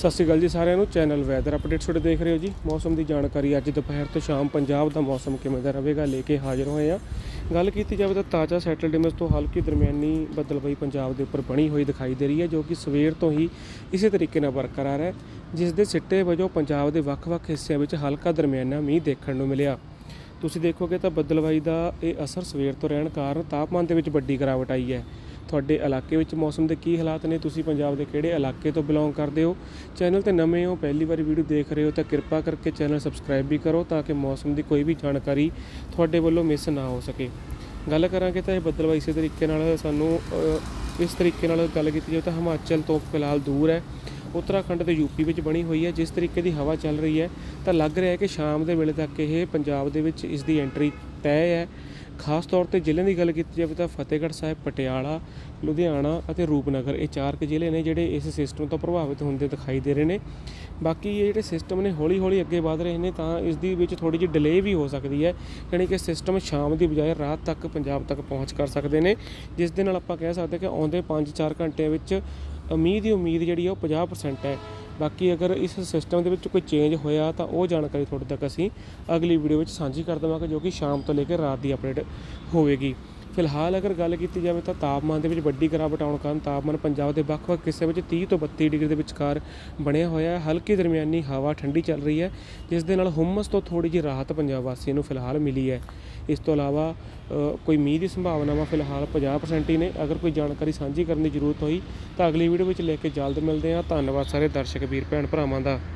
ਸਤਿ ਸ਼੍ਰੀ ਅਕਾਲ ਜੀ ਸਾਰਿਆਂ ਨੂੰ ਚੈਨਲ ਵੈਦਰ ਅਪਡੇਟਸ ਤੁਹਾਡੇ ਦੇਖ ਰਹੇ ਹੋ ਜੀ। ਮੌਸਮ ਦੀ ਜਾਣਕਾਰੀ ਅੱਜ ਦੁਪਹਿਰ ਤੋਂ ਸ਼ਾਮ ਪੰਜਾਬ ਦਾ ਮੌਸਮ ਕਿਵੇਂ ਦਾ ਰਹੇਗਾ ਲੈ ਕੇ ਹਾਜ਼ਰ ਹੋਏ ਆ ਗੱਲ ਕੀਤੀ ਜਾਵੇ ਤਾਂ ਤਾਜ਼ਾ ਸੈਟਲਡ ਇਮੇਜ ਤੋਂ ਹਲਕੀ ਦਰਮਿਆਨੀ ਬੱਦਲਬਾਈ ਪੰਜਾਬ ਦੇ ਉੱਪਰ ਬਣੀ ਹੋਈ ਦਿਖਾਈ ਦੇ ਰਹੀ ਹੈ, ਜੋ ਕਿ ਸਵੇਰ ਤੋਂ ਹੀ ਇਸੇ ਤਰੀਕੇ ਨਾਲ ਬਰਕਰਾਰ ਹੈ, ਜਿਸ ਦੇ ਸਿੱਟੇ ਵਜੋਂ ਪੰਜਾਬ ਦੇ ਵੱਖ-ਵੱਖ ਹਿੱਸਿਆਂ ਵਿੱਚ ਹਲਕਾ ਦਰਮਿਆਨਾ ਮੀਂਹ ਦੇਖਣ ਨੂੰ ਮਿਲਿਆ। ਤੁਸੀਂ ਦੇਖੋਗੇ ਤਾਂ ਬੱਦਲਬਾਈ ਦਾ ਇਹ ਅਸਰ ਸਵੇਰ ਤੋਂ ਰਹਿਣ ਕਾਰਨ ਤਾਪਮਾਨ ਦੇ ਵਿੱਚ ਵੱਡੀ ਗਿਰਾਵਟ ਆਈ ਹੈ। ਤੁਹਾਡੇ ਇਲਾਕੇ ਵਿੱਚ ਮੌਸਮ ਦੇ ਕੀ ਹਾਲਾਤ ਨੇ? ਤੁਸੀਂ ਪੰਜਾਬ ਦੇ ਕਿਹੜੇ ਇਲਾਕੇ ਤੋਂ ਬਿਲੋਂਗ ਕਰਦੇ ਹੋ? ਚੈਨਲ ਤੇ ਨਵੇਂ ਹੋ, ਪਹਿਲੀ ਵਾਰੀ ਵੀਡੀਓ ਦੇਖ ਰਹੇ ਹੋ ਤਾਂ ਕਿਰਪਾ ਕਰਕੇ ਚੈਨਲ ਸਬਸਕ੍ਰਾਈਬ ਵੀ ਕਰੋ ਤਾਂ ਕਿ ਮੌਸਮ ਦੀ ਕੋਈ ਵੀ ਜਾਣਕਾਰੀ ਤੁਹਾਡੇ ਵੱਲੋਂ ਮਿਸ ਨਾ ਹੋ ਸਕੇ। ਗੱਲ ਕਰਾਂਗੇ ਤਾਂ ਇਹ ਬੱਦਲਬਾਈ ਇਸੇ ਤਰੀਕੇ ਨਾਲ ਸਾਨੂੰ ਇਸ ਤਰੀਕੇ ਨਾਲ ਗੱਲ ਕੀਤੀ ਜਾਵੇ ਤਾਂ ਹਿਮਾਚਲ ਤੋਂ ਫਿਲਹਾਲ ਦੂਰ ਹੈ। ਉੱਤਰਾਖੰਡ ਤੇ ਯੂਪੀ ਵਿੱਚ ਬਣੀ ਹੋਈ ਹੈ। ਜਿਸ ਤਰੀਕੇ ਦੀ ਹਵਾ ਚੱਲ ਰਹੀ ਹੈ ਤਾਂ ਲੱਗ ਰਿਹਾ ਹੈ ਕਿ ਸ਼ਾਮ ਦੇ ਵੇਲੇ ਤੱਕ ਇਹ ਪੰਜਾਬ ਦੇ ਵਿੱਚ ਇਸ ਦੀ ਐਂਟਰੀ ਤੈਅ ਹੈ। ਖਾਸ ਤੌਰ ਤੇ ਜ਼ਿਲ੍ਹਿਆਂ ਦੀ ਗੱਲ ਕੀਤੀ ਜਾਵੇ ਤਾਂ ਫਤਿਹਗੜ੍ਹ ਸਾਹਿਬ, ਪਟਿਆਲਾ, ਲੁਧਿਆਣਾ ਅਤੇ ਰੂਪਨਗਰ ਇਹ ਚਾਰ ਕੁ ਜ਼ਿਲ੍ਹੇ ਨੇ ਜਿਹੜੇ ਇਸ ਸਿਸਟਮ ਤੋਂ ਪ੍ਰਭਾਵਿਤ ਹੁੰਦੇ ਦਿਖਾਈ ਦੇ ਰਹੇ ਨੇ। ਬਾਕੀ ਇਹ ਜਿਹੜੇ ਸਿਸਟਮ ਨੇ ਹੌਲੀ ਹੌਲੀ ਅੱਗੇ ਵਧ ਰਹੇ ਨੇ ਤਾਂ ਇਸ ਦੀ ਵਿੱਚ ਥੋੜੀ ਜਿਹੀ ਡਿਲੇ ਵੀ ਹੋ ਸਕਦੀ ਹੈ, ਯਾਨੀ ਕਿ ਸਿਸਟਮ ਸ਼ਾਮ ਦੀ ਬਜਾਏ ਰਾਤ ਤੱਕ ਪੰਜਾਬ ਤੱਕ ਪਹੁੰਚ ਕਰ ਸਕਦੇ ਨੇ, ਜਿਸ ਦੇ ਨਾਲ ਆਪਾਂ ਕਹਿ ਸਕਦੇ ਕਿ ਆਉਂਦੇ 5-4 ਘੰਟਿਆਂ ਵਿੱਚ ਉਮੀਦ ਦੀ ਉਮੀਦ ਜਿਹੜੀ ਆ ਉਹ 50% ਹੈ। ਬਾਕੀ ਅਗਰ ਇਸ ਸਿਸਟਮ ਦੇ ਵਿੱਚ ਕੋਈ ਚੇਂਜ ਹੋਇਆ ਤਾਂ ਉਹ ਜਾਣਕਾਰੀ ਤੁਹਾਡੇ ਤੱਕ ਅਸੀਂ ਅਗਲੀ ਵੀਡੀਓ ਵਿੱਚ ਸਾਂਝੀ ਕਰ ਦੇਵਾਂਗੇ ਜੋ ਕਿ ਸ਼ਾਮ ਤੋਂ ਲੈ ਕੇ ਰਾਤ ਦੀ ਅਪਡੇਟ ਹੋਵੇਗੀ। ਫਿਲਹਾਲ ਅਗਰ ਗੱਲ ਕੀਤੀ ਜਾਵੇ ਤਾਂ ਤਾਪਮਾਨ ਦੇ ਵਿੱਚ ਵੱਡੀ ਗਿਰਾਵਟ ਆਉਣ ਕਾਰਨ ਤਾਪਮਾਨ ਪੰਜਾਬ ਦੇ ਵੱਖ-ਵੱਖ ਹਿੱਸੇ ਵਿੱਚ 30 ਤੋਂ 32 ਡਿਗਰੀ ਦੇ ਵਿਚਕਾਰ ਬਣਿਆ ਹੋਇਆ ਹੈ। ਹਲਕੀ ਦਰਮਿਆਨੀ ਹਵਾ ਠੰਡੀ ਚੱਲ ਰਹੀ ਹੈ, ਜਿਸ ਦੇ ਨਾਲ ਹੁਮਸ ਤੋਂ ਥੋੜੀ ਜਿਹੀ ਰਾਹਤ ਪੰਜਾਬ ਵਾਸੀਆਂ ਨੂੰ ਫਿਲਹਾਲ ਮਿਲੀ ਹੈ। ਇਸ ਤੋਂ ਇਲਾਵਾ ਕੋਈ ਮੀਂਹ ਦੀ ਸੰਭਾਵਨਾਵਾਂ ਫਿਲਹਾਲ 50% ਹੀ ਨੇ। ਅਗਰ ਕੋਈ ਜਾਣਕਾਰੀ ਸਾਂਝੀ ਕਰਨ ਦੀ ਜ਼ਰੂਰਤ ਹੋਈ ਤਾਂ ਅਗਲੀ ਵੀਡੀਓ ਵਿੱਚ ਲੈ ਕੇ ਜਲਦ ਮਿਲਦੇ ਹਾਂ। ਧੰਨਵਾਦ ਸਾਰੇ ਦਰਸ਼ਕ, ਵੀਰ, ਭੈਣ, ਭਰਾਵਾਂ ਦਾ।